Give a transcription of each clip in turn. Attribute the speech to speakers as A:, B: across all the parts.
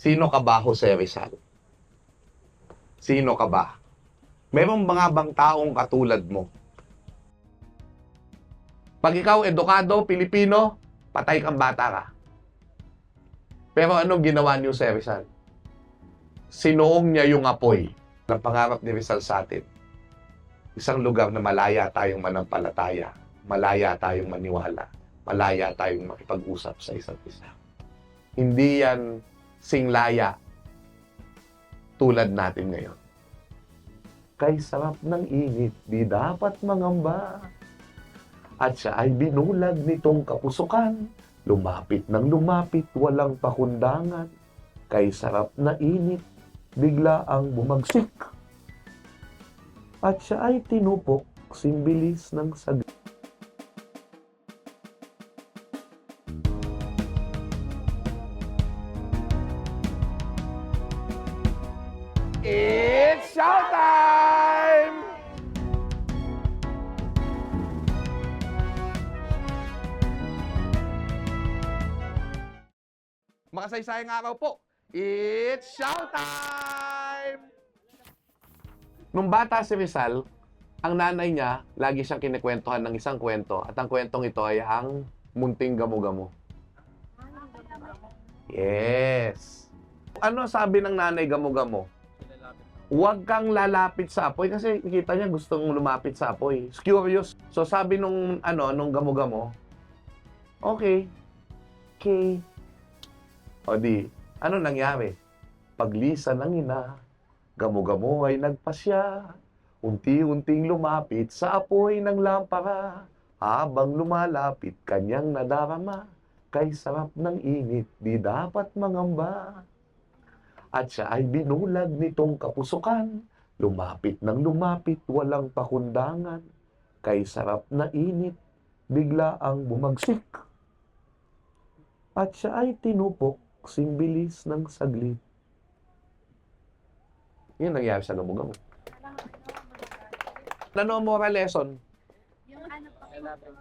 A: Sino ka ba, Jose Rizal? Sino ka ba? Meron mga bang taong katulad mo? Pag ikaw edukado, Pilipino, patay kang bata ka. Pero ano ginawa ni Jose Rizal? Sinuong niya yung apoy ng pangarap ni Rizal sa atin. Isang lugar na malaya tayong manampalataya, malaya tayong maniwala, malaya tayong makipag-usap sa isa't isa. Hindi yan singlaya tulad natin ngayon. Kay sarap ng init, di dapat mangamba. At siya ay binulag nitong kapusukan. Lumapit ng lumapit, walang pakundangan. Kay sarap na init, bigla ang bumagsik. At siya ay tinupok, simbilis ng saglit. Makasaysayang araw po, it's showtime! Nung bata si Rizal, ang nanay niya, lagi siyang kinikwentuhan ng isang kwento at ang kwentong ito ay ang munting gamo-gamo. Yes! Ano sabi ng nanay gamo-gamo? Huwag kang lalapit sa apoy kasi kita niya gustong lumapit sa apoy. Curious. So sabi nung ano nung gamo-gamo, okay. Okay. O di, ano nangyari? Paglisa ng ina, gamo-gamo ay nagpasya. Unti-unting lumapit sa apoy ng lampara. Habang lumalapit, kanyang nadarama. Kay sarap ng init, di dapat mangamba. At siya ay binulag nitong kapusukan. Lumapit ng lumapit, walang pakundangan. Kay sarap na init, bigla ang bumagsik. At siya ay tinupok, simbilis ng saglit. Yun nangyari sa gamo-gamo. Ano ang moral lesson?
B: Yung ano po,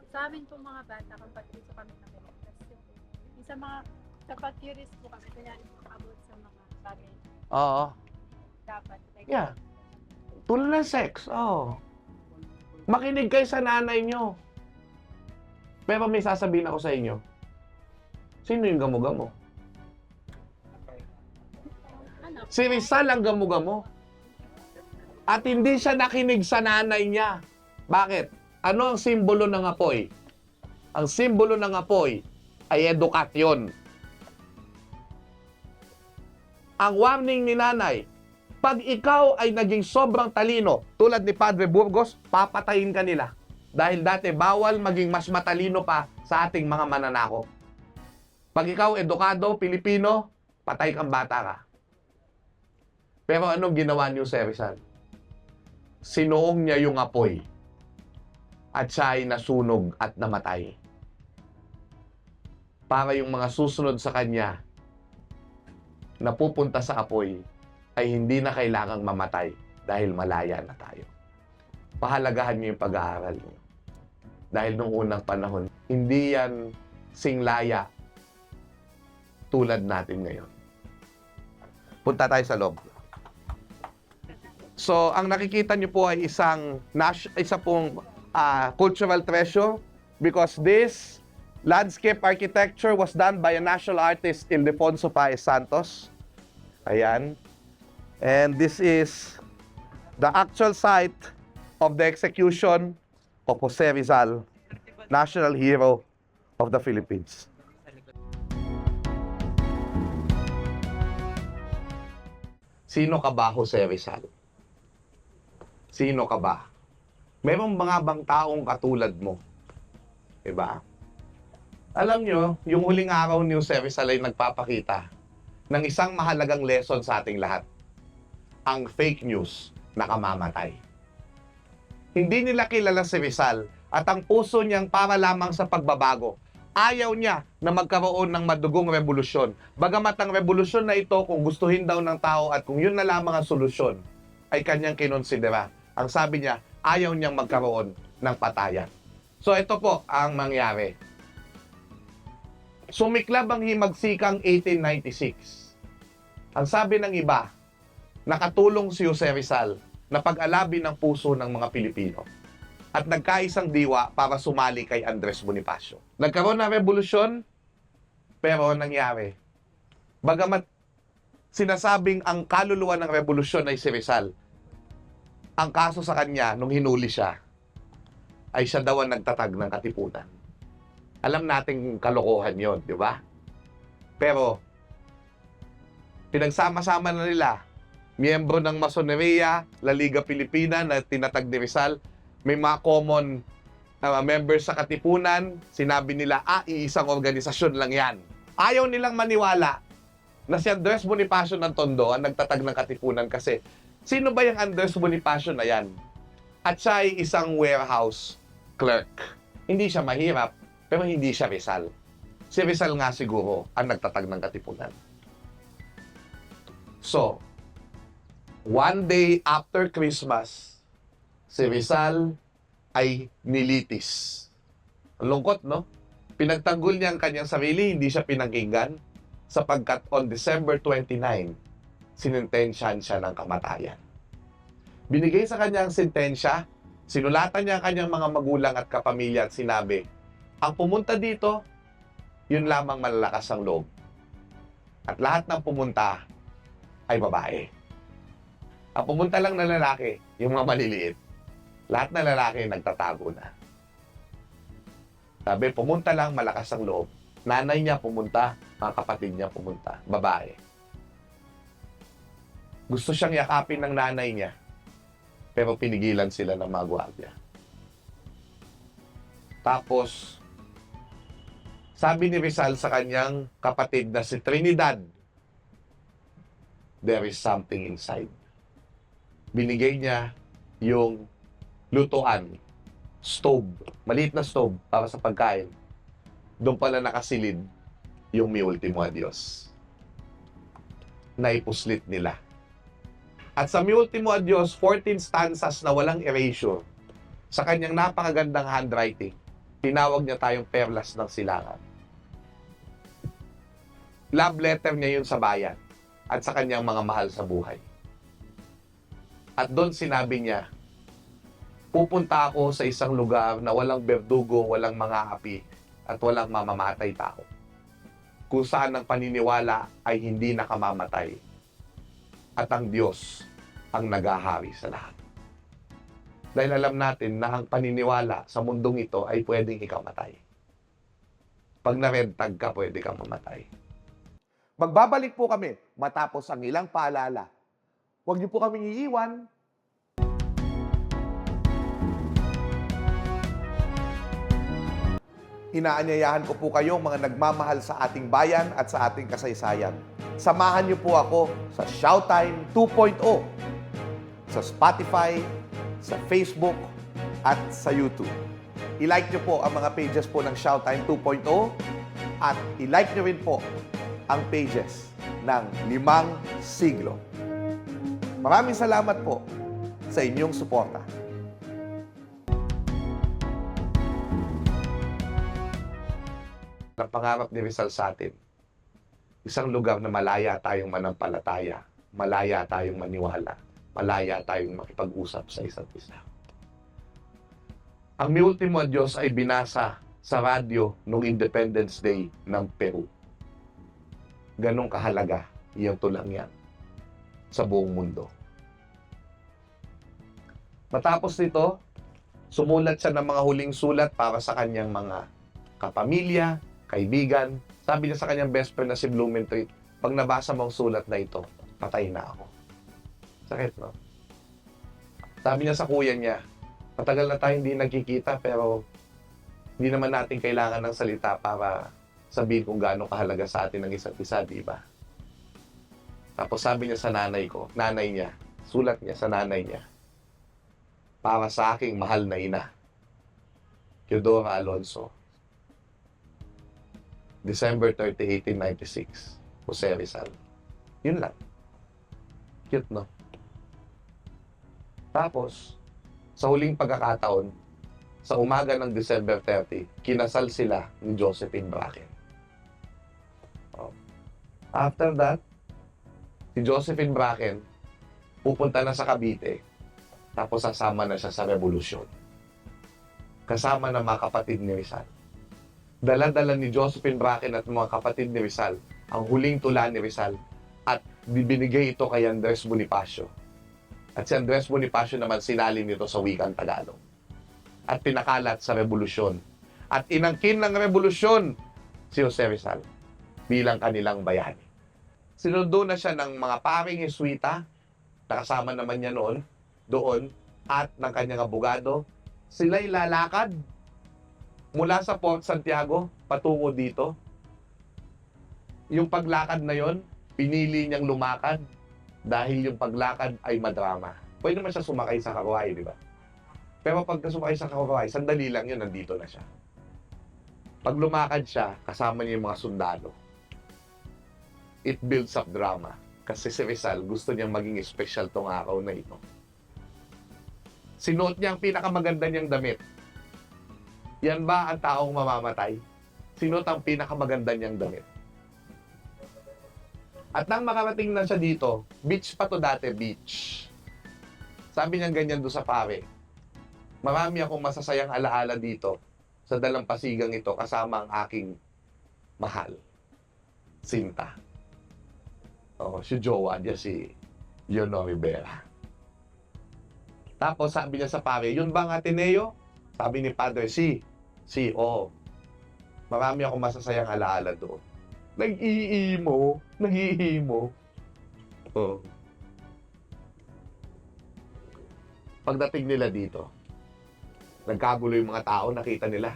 B: sa amin po mga bata, kapag gusto kami na kasi yung sa mga, kapag curious po kami, kunyari po about sa mga bagay
A: Oo.
B: dapat. Like,
A: Yeah. Tulad ng sex. Oo. Makinig kayo sa nanay nyo. Pero may sasabihin ako sa inyo. Sino yung gamo-gamo? Si Rizal ang gamo-gamo. At hindi siya nakinig sa nanay niya. Bakit? Ano ang simbolo ng apoy? Ang simbolo ng apoy ay edukasyon. Ang warning ni nanay, pag ikaw ay naging sobrang talino, tulad ni Padre Burgos, papatayin ka nila. Dahil dati bawal maging mas matalino pa sa ating mga mananakop. Pag ikaw edukado, Pilipino, patay kang bata ka. Pero anong ginawa niyo sa Rizal? Sinuong niya yung apoy at siya ay nasunog at namatay. Para yung mga susunod sa kanya na pupunta sa apoy ay hindi na kailangang mamatay dahil malaya na tayo. Pahalagahan niyo yung pag-aaral niyo. Dahil nung unang panahon, hindi yan singlaya tulad natin ngayon. Punta tayo sa loob. So, ang nakikita niyo po ay isang isa pong ah, cultural treasure because this landscape architecture was done by a national artist Ildefonso Paez Santos. Ayan. And this is the actual site of the execution of Jose Rizal, national hero of the Philippines. Sino ka ba, Jose Rizal? Sino ka ba? Meron mga bang taong katulad mo? Diba? Alam nyo, yung huling araw ni Jose Rizal ay nagpapakita ng isang mahalagang lesson sa ating lahat. Ang fake news na kamamatay. Hindi nila kilala si Rizal at ang puso niyang para lamang sa pagbabago. Ayaw niya na magkaroon ng madugong revolusyon. Bagamat ang revolusyon na ito, kung gustuhin daw ng tao at kung yun na lamang ang solusyon, ay kanyang kinonsidera. Ang sabi niya, ayaw niyang magkaroon ng patayan. So ito po ang mangyari. Sumiklab ang himagsikang 1896. Ang sabi ng iba, nakatulong si Jose Rizal na pag-alabi ng puso ng mga Pilipino at nagkaisang diwa para sumali kay Andres Bonifacio. Nagkaroon ng revolusyon, pero nangyari. Bagamat sinasabing ang kaluluwa ng revolusyon ay si Rizal, ang kaso sa kanya nung hinuli siya ay siya daw ang nagtatag ng katipunan. Alam nating kalokohan yon, di ba? Pero, pinagsama-sama na nila, miyembro ng Masoneria, La Liga Pilipina na tinatag ni Rizal, may mga common uh, members sa Katipunan, sinabi nila, ah, iisang organisasyon lang yan. Ayaw nilang maniwala na si Andres Bonifacio ng Tondo ang nagtatag ng Katipunan kasi sino ba yung Andres Bonifacio na yan? At siya ay isang warehouse clerk. Hindi siya mahirap, pero hindi siya Rizal. Si Rizal nga siguro ang nagtatag ng Katipunan. So, one day after Christmas, si Rizal ay nilitis. Ang lungkot, no? Pinagtanggol niya ang kanyang sarili, hindi siya pinakinggan sapagkat on December 29, sinintensyahan siya ng kamatayan. Binigay sa kanya ang sentensya, sinulatan niya ang kanyang mga magulang at kapamilya at sinabi, ang pumunta dito, yun lamang malalakas ang loob. At lahat ng pumunta ay babae. Ang pumunta lang na lalaki, yung mga maliliit. Lahat na lalaki nagtatago na. Sabi, pumunta lang, malakas ang loob. Nanay niya pumunta, mga kapatid niya pumunta, babae. Gusto siyang yakapin ng nanay niya, pero pinigilan sila ng mga gwardiya. Tapos, sabi ni Rizal sa kanyang kapatid na si Trinidad, there is something inside. Binigay niya yung lutuan, stove, maliit na stove para sa pagkain. Doon pala nakasilid yung mi ultimo adios. Naipuslit nila. At sa mi ultimo adios, 14 stanzas na walang erasure, sa kanyang napakagandang handwriting, tinawag niya tayong perlas ng silangan. Love letter niya yun sa bayan at sa kanyang mga mahal sa buhay. At doon sinabi niya, pupunta ako sa isang lugar na walang berdugo, walang mga api, at walang mamamatay tao. Kung saan ang paniniwala ay hindi nakamamatay. At ang Diyos ang nagahari sa lahat. Dahil alam natin na ang paniniwala sa mundong ito ay pwedeng ikamatay. Pag narentag ka, pwede kang mamatay. Magbabalik po kami matapos ang ilang paalala. Huwag niyo po kaming iiwan. Inaanyayahan ko po kayong mga nagmamahal sa ating bayan at sa ating kasaysayan. Samahan niyo po ako sa Showtime 2.0 sa Spotify, sa Facebook, at sa YouTube. I-like niyo po ang mga pages po ng Showtime 2.0 at i-like niyo rin po ang pages ng Limang Siglo. Maraming salamat po sa inyong suporta. Ang pangarap ni Rizal sa atin, isang lugar na malaya tayong manampalataya, malaya tayong maniwala, malaya tayong makipag-usap sa isa't isa. Ang Mi Ultimo Diyos ay binasa sa radyo noong Independence Day ng Peru. Ganong kahalaga iyang tulang yan sa buong mundo. Matapos nito, sumulat siya ng mga huling sulat para sa kanyang mga kapamilya, kaibigan. Sabi niya sa kanyang best friend na si Blumentritt, pag nabasa mo ang sulat na ito, patay na ako. Sakit, no? Sabi niya sa kuya niya, matagal na tayo hindi nagkikita pero hindi naman natin kailangan ng salita para sabihin kung gaano kahalaga sa atin ng isa't isa, di ba? Tapos sabi niya sa nanay ko, nanay niya, sulat niya sa nanay niya, para sa aking mahal na ina, Teodora Alonso, December 30, 1896, Jose Rizal. Yun lang. Cute, no? Tapos, sa huling pagkakataon, sa umaga ng December 30, kinasal sila ni Josephine Bracken. Oh. After that, si Josephine Bracken pupunta na sa Cavite tapos sasama na siya sa revolusyon. Kasama ng mga kapatid ni Rizal. Dala-dala ni Josephine Bracken at mga kapatid ni Rizal ang huling tula ni Rizal at binigay ito kay Andres Bonifacio. At si Andres Bonifacio naman sinalin nito sa wikang Tagalog. At pinakalat sa revolusyon. At inangkin ng revolusyon si Jose Rizal bilang kanilang bayani. Sinundo na siya ng mga paring Jesuita, nakasama naman niya noon, doon, at ng kanyang abogado. Sila'y lalakad mula sa Port Santiago patungo dito. Yung paglakad na yon, pinili niyang lumakad dahil yung paglakad ay madrama. Pwede naman siya sumakay sa karuhay, di ba? Pero pag sumakay sa karuhay, sandali lang yun, nandito na siya. Pag lumakad siya, kasama niya yung mga sundalo. It builds up drama. Kasi si Rizal, gusto niyang maging special tong araw na ito. Sinuot niya ang pinakamaganda niyang damit. Yan ba ang taong mamamatay? Sinuot ang pinakamaganda niyang damit. At nang makarating na siya dito, beach pa to dati, beach. Sabi niya ganyan doon sa pare. Marami akong masasayang alaala dito sa dalampasigang ito kasama ang aking mahal. Sinta. Oh, si Jowa, diya si Yono Rivera. Tapos sabi niya sa pare, yun ba ang Ateneo? Sabi ni Padre, si. Si, oo. Marami akong masasayang alaala doon. Nag-iimo. Nag-iimo. Oh. Pagdating nila dito, nagkagulo yung mga tao, nakita nila.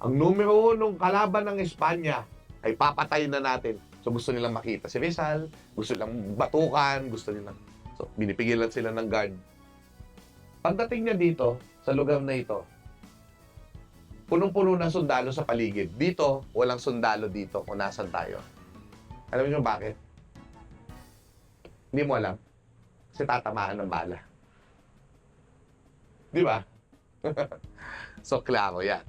A: Ang numero unong kalaban ng Espanya ay papatayin na natin. So gusto nilang makita si Rizal, gusto nilang batukan, gusto nilang... So binipigilan sila ng guard. Pagdating niya dito, sa lugar na ito, punong-puno ng sundalo sa paligid. Dito, walang sundalo dito kung nasan tayo. Alam niyo bakit? Hindi mo alam. Kasi tatamaan ng bala. Di ba? so, klaro yan.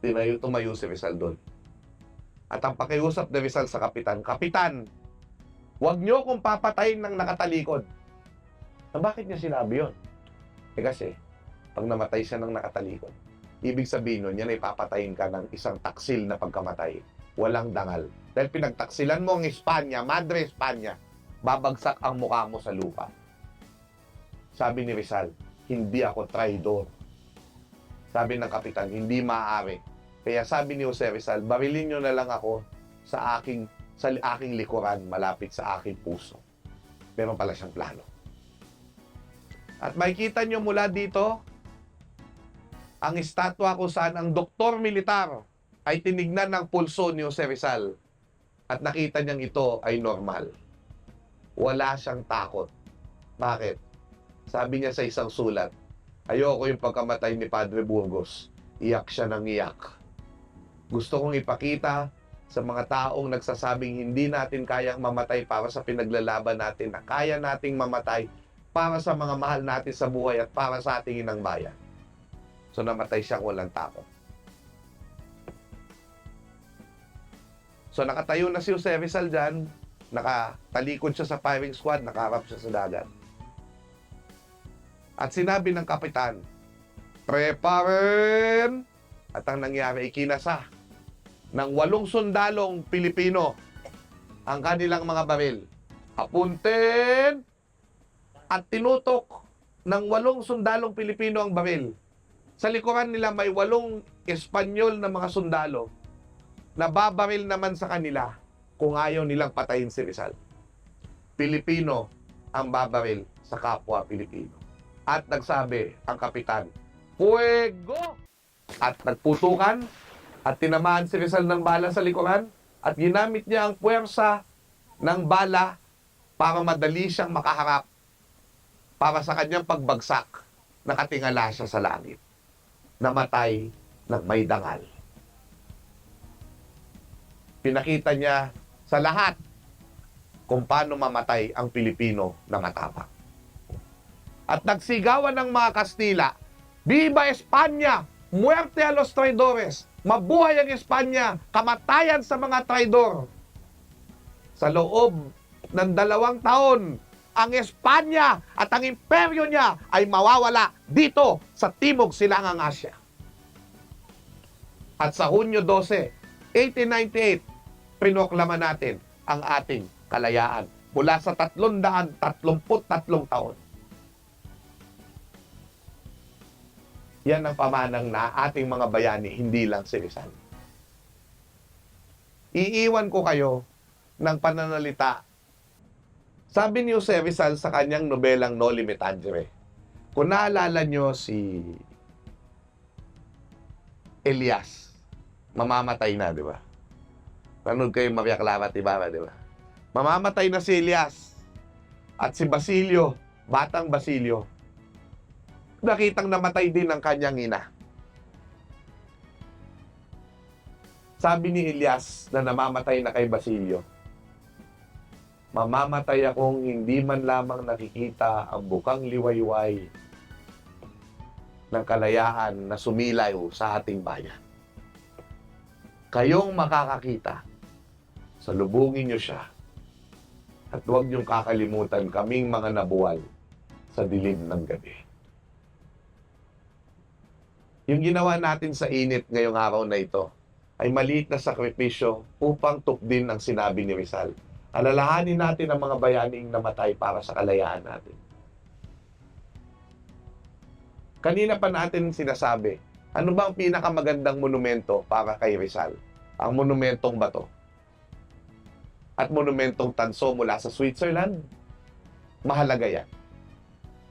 A: Tinayo, tumayo si Rizal doon. At ang pakiusap ni Rizal sa kapitan, Kapitan, huwag niyo kong papatayin ng nakatalikod. Na bakit niya sinabi yun? Eh kasi, pag namatay siya ng nakatalikod, ibig sabihin nun, yan ay papatayin ka ng isang taksil na pagkamatay. Walang dangal. Dahil pinagtaksilan mo ang Espanya, Madre Espanya, babagsak ang mukha mo sa lupa. Sabi ni Rizal, hindi ako traidor. Sabi ng kapitan, hindi maaari. Kaya sabi ni Jose Rizal, barilin nyo na lang ako sa aking sa aking likuran malapit sa aking puso. Meron pala siyang plano. At makikita nyo mula dito, ang estatwa kung saan ang doktor militar ay tinignan ng pulso ni Jose Rizal at nakita niyang ito ay normal. Wala siyang takot. Bakit? Sabi niya sa isang sulat, ayoko yung pagkamatay ni Padre Burgos. Iyak siya ng iyak. Gusto kong ipakita sa mga taong nagsasabing hindi natin kayang mamatay para sa pinaglalaban natin, na kaya nating mamatay para sa mga mahal natin sa buhay at para sa ating inang bayan. So namatay siyang walang takot. So nakatayo na si Jose Rizal dyan, nakatalikod siya sa firing squad, nakaharap siya sa dagat. At sinabi ng kapitan, Preparen! At ang nangyari, ikinasa ng walong sundalong Pilipino ang kanilang mga baril. Apunten! At tinutok ng walong sundalong Pilipino ang baril. Sa likuran nila may walong Espanyol na mga sundalo na babaril naman sa kanila kung ayaw nilang patayin si Rizal. Pilipino ang babaril sa kapwa Pilipino. At nagsabi ang kapitan, Fuego! At nagputukan at tinamaan si Rizal ng bala sa likuran at ginamit niya ang puwersa ng bala para madali siyang makaharap para sa kanyang pagbagsak nakatingala siya sa langit namatay ng may dangal pinakita niya sa lahat kung paano mamatay ang Pilipino na matapang. At nagsigawan ng mga Kastila, Viva España! Muerte a los traidores! Mabuhay ang Espanya! Kamatayan sa mga traidor! sa loob ng dalawang taon, ang Espanya at ang imperyo niya ay mawawala dito sa Timog Silangang Asya. At sa Hunyo 12, 1898, pinoklama natin ang ating kalayaan mula sa 333 taon. Yan ang pamanang na ating mga bayani, hindi lang si Rizal. Iiwan ko kayo ng pananalita. Sabi ni Jose Rizal sa kanyang nobelang Noli Me Tangere, kung naalala nyo si Elias, mamamatay na, di ba? Panood kayo Maria Clara Tibara, di ba? Mamamatay na si Elias at si Basilio, batang Basilio, nakitang namatay din ang kanyang ina. Sabi ni Elias na namamatay na kay Basilio, Mamamatay akong hindi man lamang nakikita ang bukang liwayway ng kalayaan na sumilayo sa ating bayan. Kayong makakakita, salubungin niyo siya at huwag niyong kakalimutan kaming mga nabuwal sa dilim ng gabi. Yung ginawa natin sa init ngayong araw na ito ay maliit na sakripisyo upang tukdin ang sinabi ni Rizal. Alalahanin natin ang mga bayaning namatay para sa kalayaan natin. Kanina pa natin sinasabi, ano ba ang pinakamagandang monumento para kay Rizal? Ang monumentong bato. At monumentong tanso mula sa Switzerland. Mahalaga yan.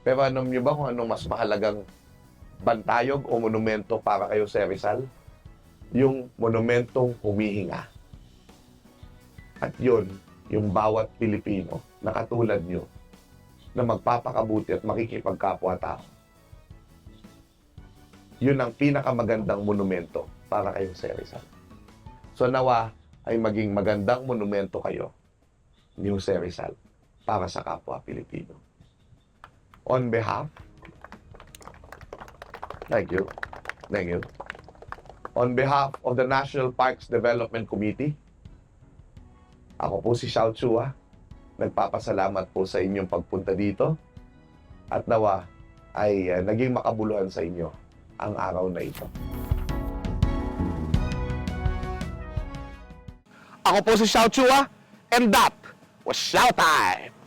A: Pero alam niyo ba kung anong mas mahalagang bantayog o monumento para kayo sa Rizal? Yung monumentong humihinga. At yun, yung bawat Pilipino na katulad nyo na magpapakabuti at makikipagkapwa-tao. Yun ang pinakamagandang monumento para kayo sa Rizal. So nawa ay maging magandang monumento kayo ni Jose Rizal para sa kapwa Pilipino. On behalf, thank you, thank you. On behalf of the National Parks Development Committee, ako po si Xiao Chua. Nagpapasalamat po sa inyong pagpunta dito. At nawa ay uh, naging makabuluhan sa inyo ang araw na ito. Ako po si Xiao Chua and that was Xiao Time!